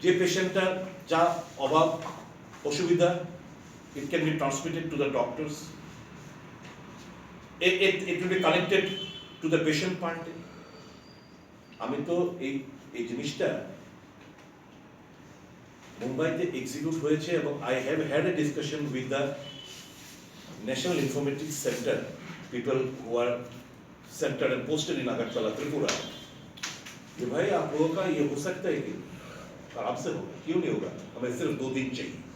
যে পেশেন্টটার যা অভাব অসুবিধা it can be transmitted to the doctors it will be connected to the patient party আমি তো এই এই জিনিসটা মুম্বাইতে এক্সিকিউট হয়েছে এবং I have had a discussion with the National Informatics Centre people who are centre and posted in Agartala Tripura कि भाई आप लोगों का ये हो सकता है कि आराम से होगा क्यों नहीं होगा हमें सिर्फ़ दो दिन चाहिए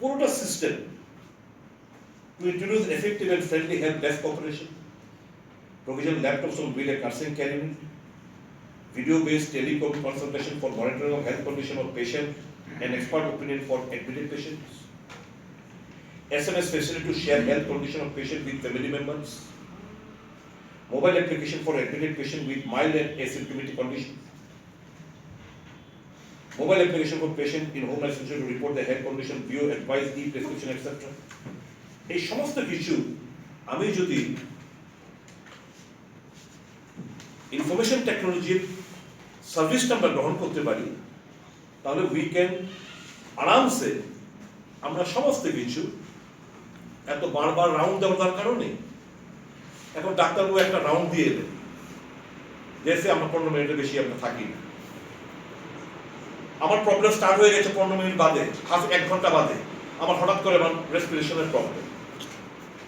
पूरा system to introduce effective and friendly help desk operation, provision laptops on wheel at nursing care unit, video-based telecom consultation for monitoring of health condition of patient and expert opinion for admitted patients, SMS facility to share health condition of patient with family members, mobile application for admitted patient with mild and asymptomatic conditions, mobile application for patient in home isolation to report the health condition, view, advise, e-prescription, etc. এই সমস্ত কিছু আমি যদি information টেকনোলজির সার্ভিসটা আমরা গ্রহণ করতে পারি তাহলে উই ক্যান আরামসে আমরা সমস্ত কিছু এত বারবার রাউন্ড দেওয়ার দরকারও নেই। এখন ডাক্তারবাবু একটা রাউন্ড দিয়ে এলেন দেশে আমরা পনেরো মিনিটের বেশি আমরা থাকি না। আমার প্রবলেম স্টার্ট হয়ে গেছে পনেরো মিনিট বাদে হাফ এক ঘণ্টা বাদে। আমার হঠাৎ করে আমার রেসপিরেশনের প্রবলেম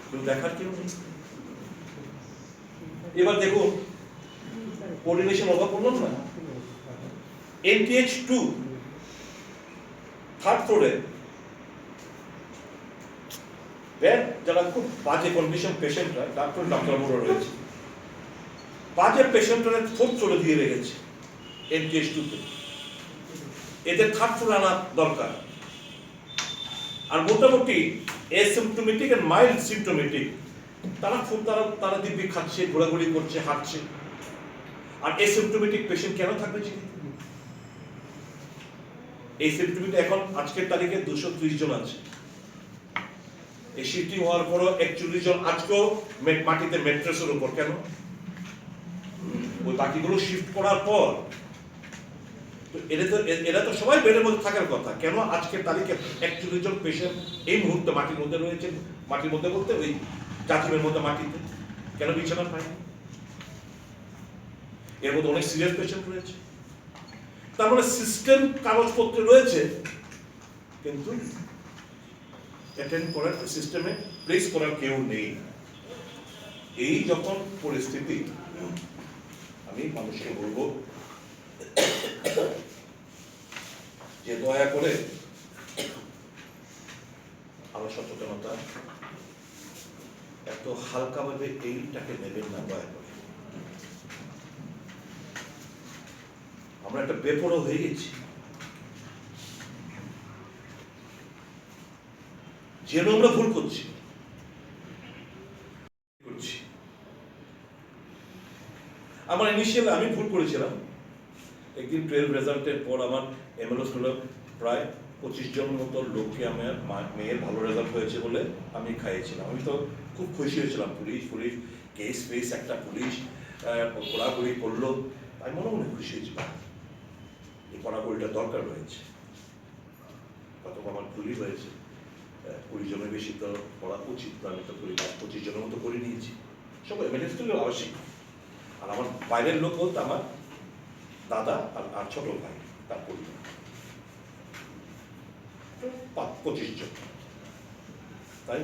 কেউ দেখার কেউ নেই। এবার দেখুন কোঅর্ডিনেশন অভাব বললাম না? এনটিএইচ টু থার্ড ফ্লোরে বেড যারা খুব বাজে কন্ডিশন পেশেন্টরা ডাক্তার ডাক্তার বড় রয়েছে। বাজে পেশেন্টরা ফোর্থ ফ্লোরে দিয়ে রেখেছে এনটিএইচ টুতে এদের থার্ড ফ্লোরে আনা দরকার। আর মোটামুটি এসিমটোমেটিক এন্ড মাইল্ড সিমটোমেটিক তারা খুব তারা তারা দিব্যি খাচ্ছে, ঘোরাঘুরি করছে, হাঁটছে। আর এসিমটোমেটিক পেশেন্ট কেন থাকবে চিকিৎসা এই সিমটোমেটিক এখন আজকের তারিখে দুশো ত্রিশ জন আছে। এই শিফটিং হওয়ার পরও একচল্লিশ জন, আজকেও মাটিতে মেট্রেসের উপর কেন? ওই বাকিগুলো শিফট করার পর তো এরা তো এরা তো সবাই বেডের মধ্যে থাকার কথা। কেন আজকের তারিখে একচল্লিশ জন পেশেন্ট এই মুহূর্তে মাটির মধ্যে রয়েছে মাটির মধ্যে বলতে ওই জাতিমের মধ্যে মাটিতে। কেন বিছানা পায়নি এর মধ্যে অনেক সিরিয়াস পেশেন্ট রয়েছে। তার মানে সিস্টেম কাগজপত্রে রয়েছে, কিন্তু অ্যাটেন্ড করার সিস্টেমে প্লেস করার কেউ নেই। এই যখন পরিস্থিতি, আমি মানুষকে বলব যে দয়া করে আরও সচেতনতা এত হালকাভাবে এইটাকে নেবেন না, দয়া করে। আমরা একটা বেপরো হয়ে গেছি। যেন আমরা ভুল করছি। করছি। আমার ইনিশিয়াল আমি ভুল করেছিলাম। একদিন টুয়েলভ রেজাল্টের পর আমার এমএলও স্কুলে প্রায় পঁচিশ জন মতো লোককে আমার মেয়ের ভালো রেজাল্ট হয়েছে বলে আমি খাইয়েছিলাম। আমি তো খুব খুশি হয়েছিলাম। পুলিশ পুলিশ কেস ফেস একটা পুলিশ ঘোরাঘুরি করল। আমি মনে মনে খুশি হয়েছিলাম এই ঘোরাঘুরিটা দরকার রয়েছে। কত আমার ভুলই হয়েছে? কুড়ি জনের বেশি তো পড়া উচিত আমি তো কুড়ি বাইশ পঁচিশ জনের মতো করে নিয়েছি। সব এমএলএ স্কুলে আবশ্যিক আর আমার বাইরের লোক বলতে আমার দাদা আর আর ছোট ভাই। তো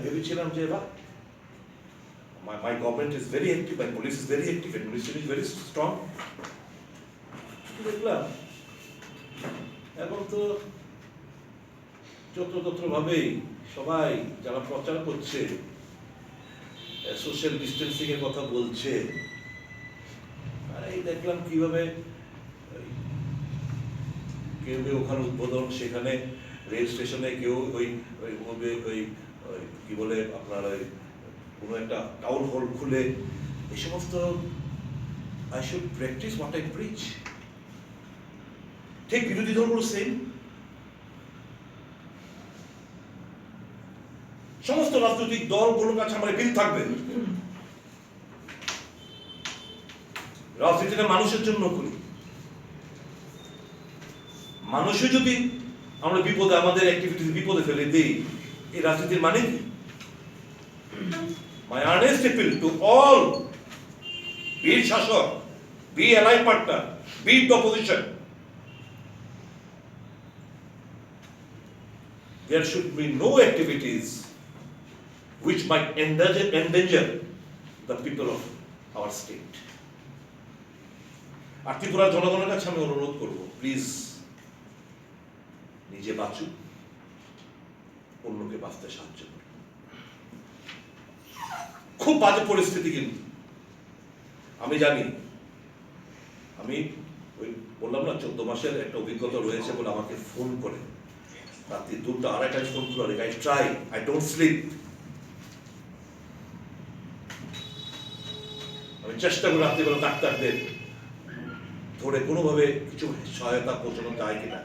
ভেবেছিলাম যে এবার my, my government is very active, my police is very active, administration is very strong. দেখলাম এখন তো যত্রতত্র ভাবেই সবাই যারা প্রচার করছে সোশ্যাল ডিস্টেন্সিং এর কথা বলছে আর এই দেখলাম কীভাবে কেউ কেউ ওখানে উদ্বোধন, সেখানে রেল স্টেশনে কেউ ওই ওই কি বলে আপনার ওই কোনো একটা টাউন হল খুলে, এই সমস্ত I should practise what I preach ঠিক বিরোধী দলগুলো সেম সমস্ত রাজনৈতিক দলগুলোর কাছে আমার বিল থাকবে। রাজনীতিটা মানুষের জন্য করি। মানুষও যদি আমরা বিপদে আমাদের অ্যাক্টিভিটিস বিপদে ফেলে দেই এই রাজনীতির মানে কি my earnest appeal to all বীর শাসক be partner be opposition there should be no activities which might endanger, endanger the state. আর ত্রিপুরার জনগণের কাছে আমি অনুরোধ করব প্লিজ নিজে বাঁচুন, অন্যকে বাঁচতে সাহায্য করুন। খুব বাজে পরিস্থিতি কিন্তু। আমি জানি, আমি ওই বললাম না, চোদ্দ মাসের একটা অভিজ্ঞতা রয়েছে বলে আমাকে ফোন করে। রাত্রি দুটো আড়াইটায় ফোন করে I try I don't sleep আমি চেষ্টা করি রাত্রিবেলা ডাক্তারদের ধরে কোনোভাবে কিছু সহায়তা পৌঁছানো যায় কিনা।